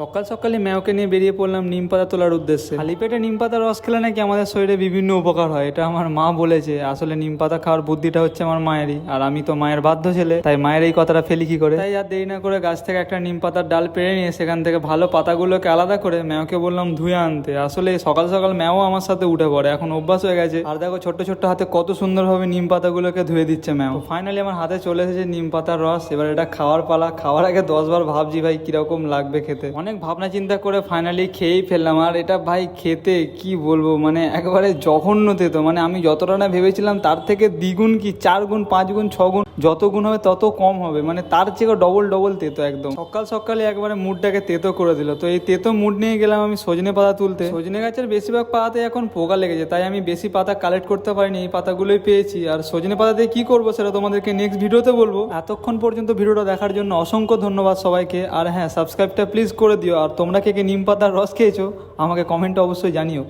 সকাল সকালে ম্যাওকে নিয়ে বেরিয়ে পড়লাম নিম পাতা তোলার উদ্দেশ্যে। খালি পেটে নিম পাতার রস খেলে নাকি আমাদের শরীরে বিভিন্ন উপকার হয় এটা আমার মা বলেছে। আসলে নিম পাতা খাওয়ার বুদ্ধিটা হচ্ছে আমার মায়েরই আর আমি তো মায়ের বাধ্য ছেলে তাই মায়ের এই কথাটা ফেলি কি করে? তাই আর দেরি না করে গাছ থেকে একটা নিম পাতার ডাল পেড়ে নিয়ে সেখান থেকে ভালো পাতাগুলোকে আলাদা করে ম্যাওকে বললাম ধুয়ে আনতে। আসলে সকাল সকাল ম্যাও আমার সাথে উঠে পড়ে এখন অভ্যাস হয়ে গেছে। আর দেখো ছোট্ট ছোট্ট হাতে কত সুন্দরভাবে নিম পাতাগুলোকে ধুয়ে দিচ্ছে ম্যাও। ফাইনালি আমার হাতে চলে এসেছে নিম পাতার রস এবার এটা খাওয়ার পালা। খাওয়ার আগে দশবার ভাবছি ভাই কীরকম লাগবে খেতে। অনেক ভাবনা চিন্তা করে ফাইনালি খেয়েই ফেললাম। আর এটা ভাই খেতে কি বলব? মানে একবারে জঘন্য তেতো মানে আমি যতটা না ভেবেছিলাম, তার থেকে দ্বিগুণ কি, চার গুণ, পাঁচ গুণ, ছ গুণ যত গুণ হবে, তত কম হবে। মানে তার চেয়ে ডবল ডবল তেতো একদম। সকাল সকালে একবারে মুডটাকে তেতো করে দিল। তো এই তেতো মুড নিয়ে গেলাম আমি সজনে পাতা তুলতে। সজনে গাছের বেশিরভাগ পাতাতে এখন পোকা লেগেছে, তাই আমি বেশি পাতা কালেক্ট করতে পারিনি। এই পাতাগুলোই পেয়েছি। আর সজনে পাতা দিয়ে কি করব সেটা তোমাদেরকে নেক্সট ভিডিওতে বলব। এতক্ষণ পর্যন্ত ভিডিওটা দেখার জন্য অসংখ্য ধন্যবাদ সবাইকে। আর হ্যাঁ সাবস্ক্রাইবটা প্লিজ করে দিও। আর তোমরা কে কে নিম পাতার রস খেয়েছো, আমাকে কমেন্টে অবশ্যই জানিও।